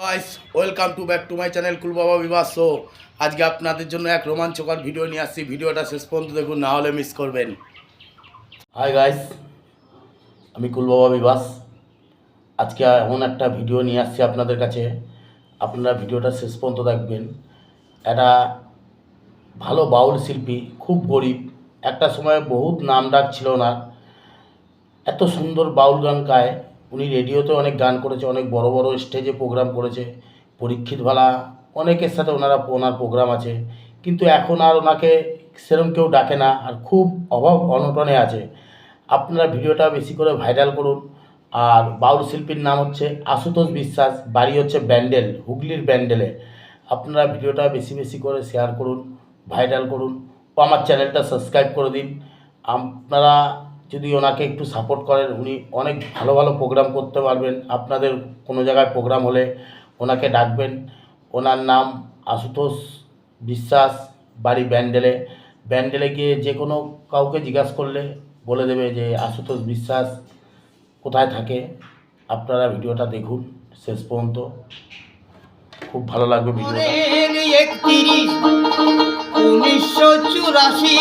Guys welcome to back to my channel কুলবাবা বিবাহ show আজকে আপনাদের জন্য এক রোমাঞ্চকর ভিডিও নিয়ে আসছি। ভিডিওটা শেষ পর্যন্ত দেখুন, না হলে মিস করবেন। হাই গাইস আমি কুলবাবা বিবাস আজকে এমন একটা ভিডিও নিয়ে আসছি আপনাদের কাছে। আপনারা ভিডিওটা শেষ পর্যন্ত দেখবেন। একটা ভালো বাউল শিল্পী, খুব গরিব। একটা সময় বহুত নাম ডাক ছিল না এত সুন্দর বাউল গান গায়। উনি রেডিওতে অনেক গান করেছে, অনেক বড় বড় স্টেজে প্রোগ্রাম করেছে। পরীক্ষিত ভালা অনেকের সাথে ওনারা, ওনার প্রোগ্রাম আছে। কিন্তু এখন আর ওনাকে সেরকম কেউ ডাকে না আর খুব অভাব অনটনে আছে। আপনারা ভিডিওটা বেশি করে ভাইরাল করুন। আর বাউল শিল্পীর নাম হচ্ছে আশুতোষ বিশ্বাস, বাড়ি হচ্ছে ব্যান্ডেল, হুগলির ব্যান্ডেলে। আপনারা ভিডিওটা বেশি বেশি করে শেয়ার করুন ভাইরাল করুন। ও আমার চ্যানেলটা সাবস্ক্রাইব করে দিন। আপনারা যদি ওনাকে একটু সাপোর্ট করেন, উনি অনেক ভালো ভালো প্রোগ্রাম করতে পারবেন। আপনাদের কোনো জায়গায় প্রোগ্রাম হলে ওনাকে ডাকবেন। ওনার নাম আশুতোষ বিশ্বাস, বাড়ি ব্যান্ডেলে। ব্যান্ডেলে গিয়ে যে কোনো কাউকে জিজ্ঞাসা করলে বলে দেবে যে, আশুতোষ বিশ্বাস কোথায় থাকে? আপনারা ভিডিওটা দেখুন শেষ পর্যন্ত। খুব ভালো লাগবে ভিডিওটা উনিশশো চুরাশি,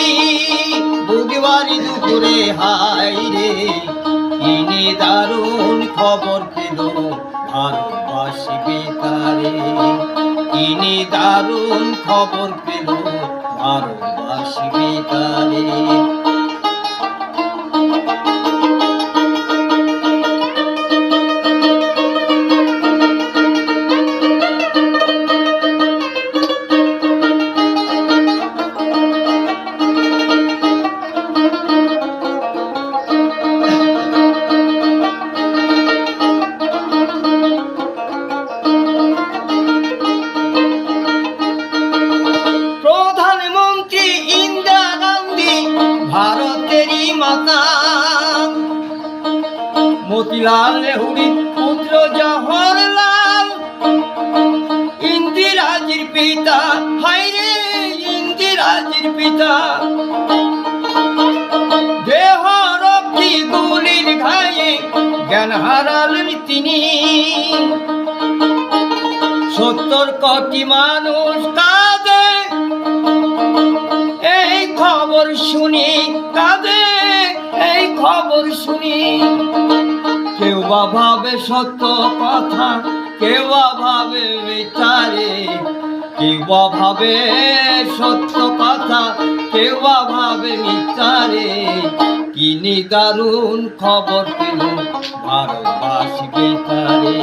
বুধবার দুপুরে হাই রে, কিনে দারুণ খবর পেল ভারতবাসী বেতারে তিনি দারুণ খবর পেল ভারতবাসী বেতারে মতিলাল নেহরুর পুত্র জওহরলাল ইন্দিরাজির পিতা হাইরে ইন্দিরাজির পিতা। দেহ রক্ষী গুলির ঘায়ে জ্ঞান হারালেন তিনি। সত্তর কোটি মানুষ কাঁদে, এই খবর শুনি, কাঁদে, এই খবর শুনি। কেউ বা ভাবে সত্য কথা, কেউ বা ভাবে বিচারে, কেউ বা ভাবে সত্য কথা, কেউ বা ভাবে মিথ্যারে কি দারুণ খবর পেল ভারতবাসী বেতারে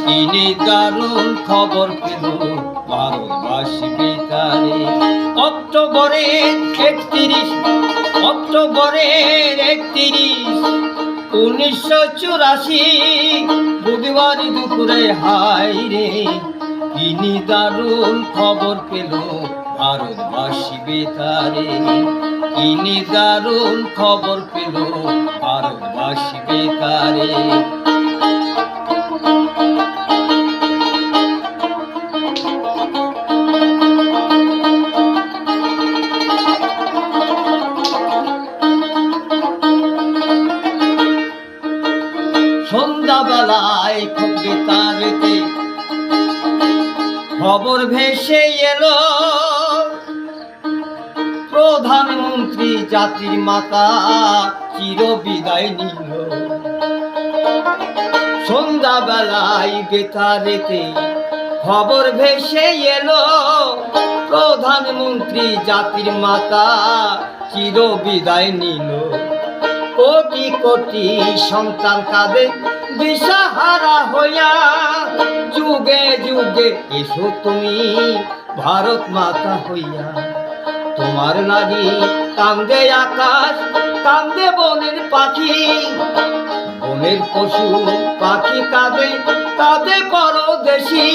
কি দারুণ খবর পেল ভারতবাসী বেতারে অক্টোবরের একত্রিশ অক্টোবরের একত্রিশ উনিশশো চুরাশি বুধবার দুপুরে হাই রে তিনি দারুণ খবর পেল ভারতবাসী বেতারে। তিনি দারুণ খবর পেল ভারতবাসী বেতারে। ভেসে এলো প্রধানমন্ত্রী জাতির মাতা চির বিদায় নিল। সন্ধ্যাবেলায় বেতারেতে খবর ভেসে এলো প্রধানমন্ত্রী জাতির মাতা চির বিদায় নিল। কোটি কোটি সন্তান কাঁদে দিশাহারা হইয়া যুগে যুগে এসো তুমি ভারত মাতা হইয়া। তোমার লাগি কান্দে আকাশ, কান্দে বনের পাখি। বনের পশু পাখি কাঁদে কাঁদে পরদেশি।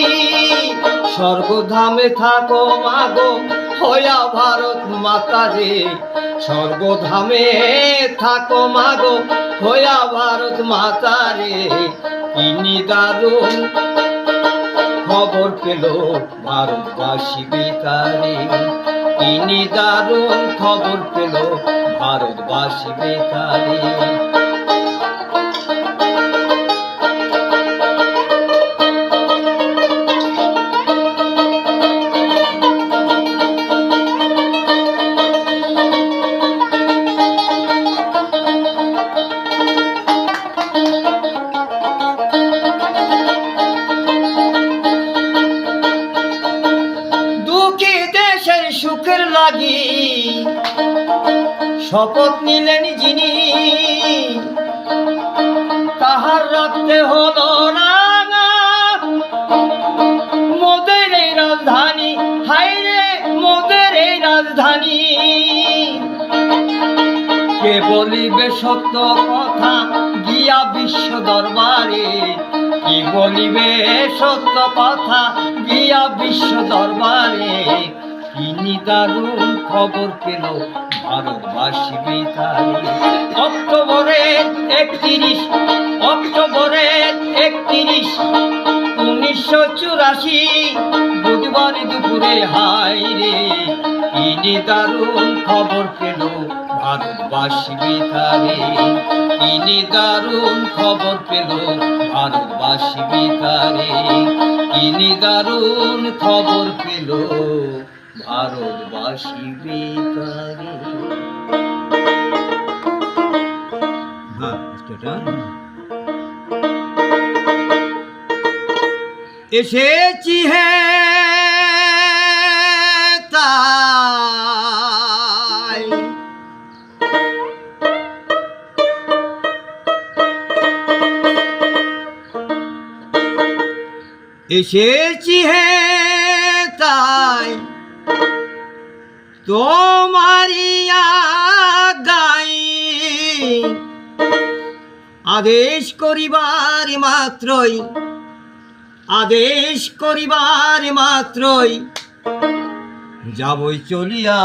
স্বর্গধামে থাকো মাগো হইয়া ভারত মাতারে স্বর্গধামে থাকো মাগো হইয়া ভারত মাতা রে। ইনি দারুণ খবর পেল ভারতবাসী বেতারে। ইনি দারুণ খবর পেল ভারতবাসী বেতারে। শপথ নিলেন যিনি, তাহার রাখতে হলো রাঙা। মোদের এই রাজধানী হাইরে মোদের এই রাজধানী। কে বলিবে সত্য কথা গিয়া বিশ্ব দরবারে? কি বলিবে সত্য কথা গিয়া বিশ্ব দরবারে? তিনি দারুণ খবর পেল ভারতবাসী অক্টোবরের একত্রিশ অক্টোবরের একত্রিশ, উনিশশো চুরাশি, বুধবার দুপুরে হাই রে। তিনি দারুণ খবর পেল ভারতবাসী বেতারে তিনি দারুণ খবর পেল ভারতবাসী বেতারে তিনি দারুণ খবর পেল ভারতবাসী বেতারে এসেছি হে তাই। এসেছি হে তাই। তোমারি গাই আদেশ করিবার মাত্রই আদেশ করিবার মাত্রই যাবই চলিয়া।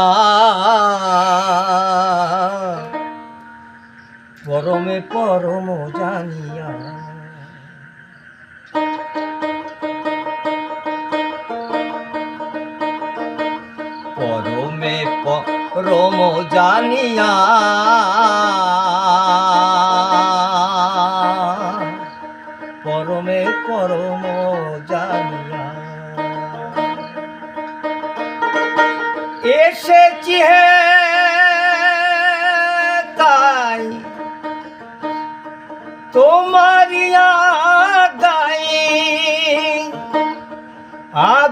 পরমে পরম জানিয়া। পরমে পরম জানিয়া।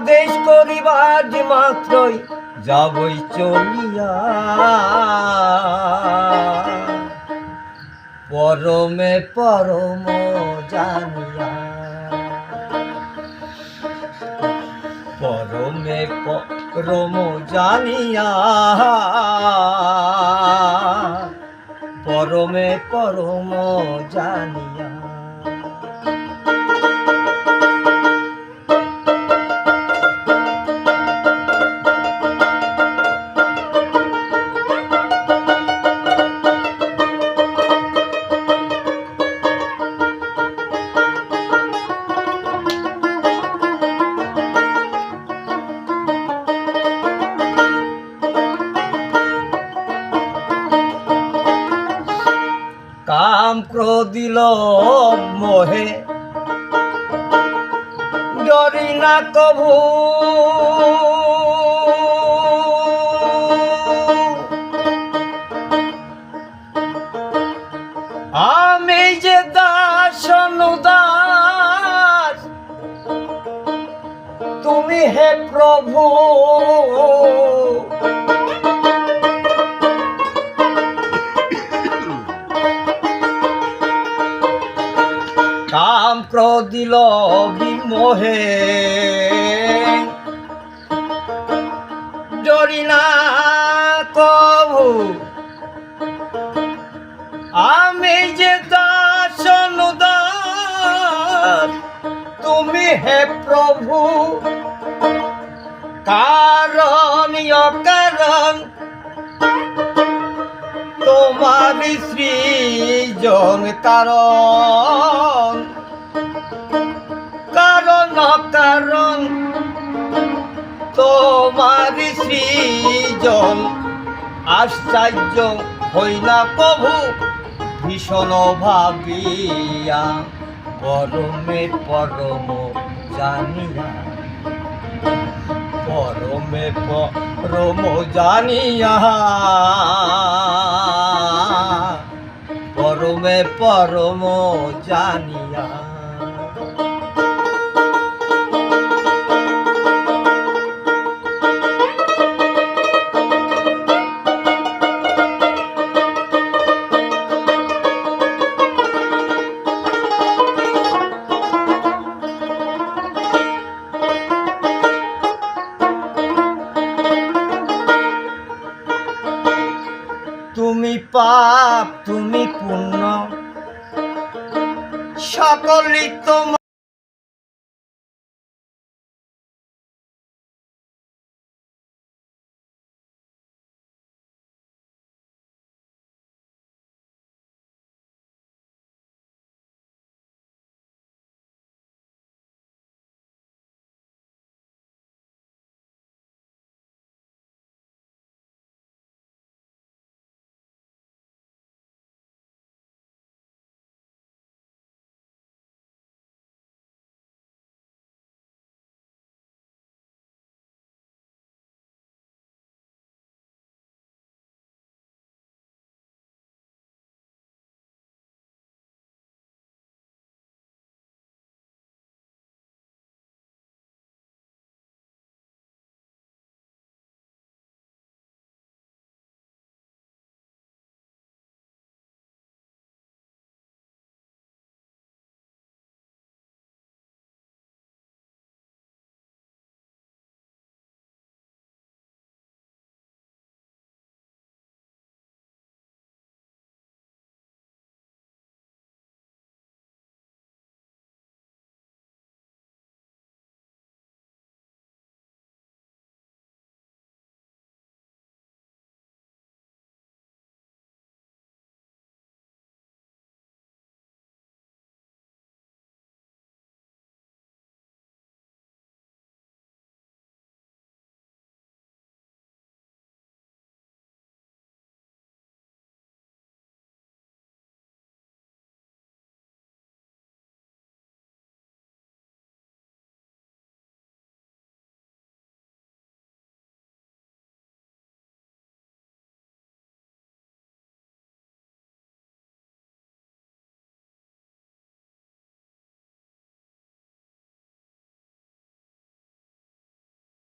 আদেশ করিবার যে মাত্রই যাবই চলিয়া। পরমে পরম জানিয়া। পরমে পরম জানিয়া। পরমে পরম জানিয়া। কাম ক্রোধিল বিমোহে। ডরি না কভু আমি যে দাস অনুদাস তুমি হে প্রভু। কারণ অকারণ তোমার সৃজন কারণ। কারণ তোমার সৃজন। আশ্চর্য হই না প্রভু, ভীষণ ভাবিয়া, পরমে পরম জানিয়া। পরমে পরম জানিয়া। পরমে পরম জানিয়া।